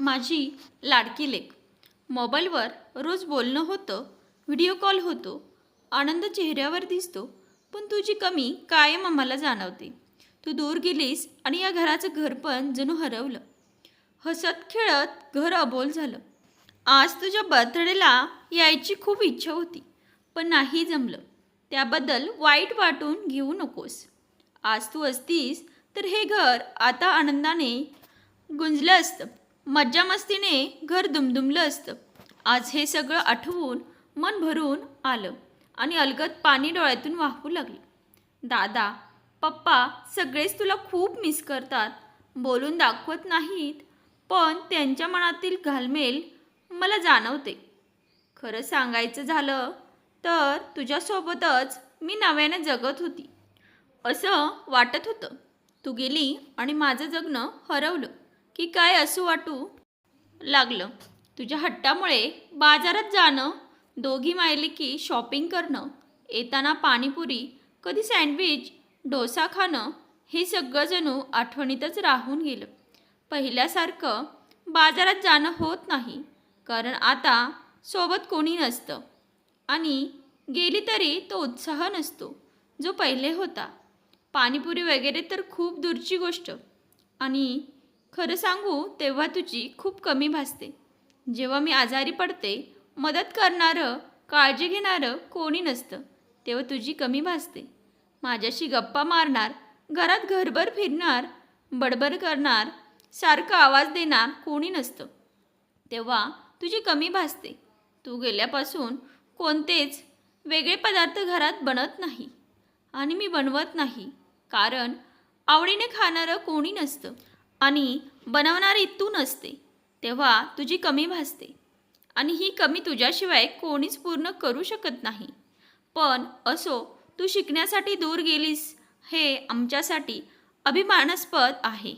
माझी लाडकी लेक मोबाईलवर रोज बोलणं होतं व्हिडिओ कॉल होतो आनंद चेहऱ्यावर दिसतो पण तुझी कमी कायम आम्हाला जाणवते. तू दूर गेलीस आणि या घराचं घर पण जणू हरवलं. हसत खेळत घर अबोल झालं. आज तुझ्या बर्थडेला यायची खूप इच्छा होती पण नाही जमलं. त्याबद्दल वाईट वाटून घेऊ नकोस. आज तू असतीस तर हे घर आता आनंदाने गुंजलं असतं. मज्जामस्तीने घर दुमदुमलं असतं. आज हे सगळं आठवून मन भरून आलं आणि अलगद पाणी डोळ्यातून वाहू लागलं. दादा पप्पा सगळेच तुला खूप मिस करतात. बोलून दाखवत नाहीत पण त्यांच्या मनातील घालमेल मला जाणवते. खरं सांगायचं झालं तर तुझ्यासोबतच मी नव्यानं जगत होती. असं वाटत होतं. तू गेली आणि माझं जगणं हरवलं. की काय असं वाटू लागलं. तुझ्या हट्टामुळे बाजारात जाणं दोघी मायली की शॉपिंग करणं येताना पाणीपुरी कधी सँडविच डोसा खाणं हे सगळं जणू आठवणीतच राहून गेलं. पहिल्यासारखं बाजारात जाणं होत नाही कारण आता सोबत कोणी नसतं. आणि गेली तरी तो उत्साह नसतो जो पहिले होता. पाणीपुरी वगैरे तर खूप दूरची गोष्ट. आणि खरं सांगू तेव्हा तुझी खूप कमी भासते. जेव्हा मी आजारी पडते मदत करणारं काळजी घेणारं कोणी नसतं तेव्हा तुझी कमी भासते. माझ्याशी गप्पा मारणार घरात घरभर फिरणार बडबड करणार सारखा आवाज देणार कोणी नसतं. तेव्हा तुझी कमी भासते. तू गेल्यापासून कोणतेच वेगळे पदार्थ घरात बनत नाही आणि मी बनवत नाही कारण आवडीने खाणारं कोणी नसतं. आणि बनवणारी तू नसते तेव्हा तुझी कमी भासते. आणि ही कमी तुझ्याशिवाय कोणीच पूर्ण करू शकत नाही. पण असो तू शिकण्यासाठी दूर गेलीस हे आमच्यासाठी अभिमानास्पद आहे.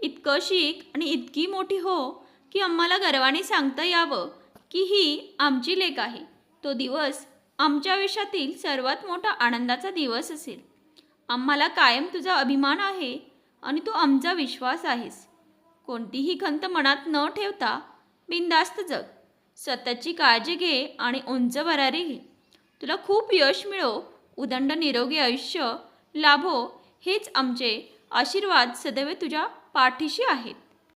इतकं शिक आणि इतकी मोठी हो की आम्हाला गर्वाने सांगता यावं की ही आमची लेख आहे. तो दिवस आमच्या आयुष्यातील सर्वात मोठा आनंदाचा दिवस असेल. आम्हाला कायम तुझा अभिमान आहे आणि तू आमचा विश्वास आहेस. कोणतीही खंत मनात न ठेवता बिंदास्त जग. स्वतःची काळजी घे आणि उंच भरारी घे. तुला खूप यश मिळो. उदंड निरोगी आयुष्य लाभो. हेच आमचे आशीर्वाद सदैव तुझ्या पाठीशी आहेत.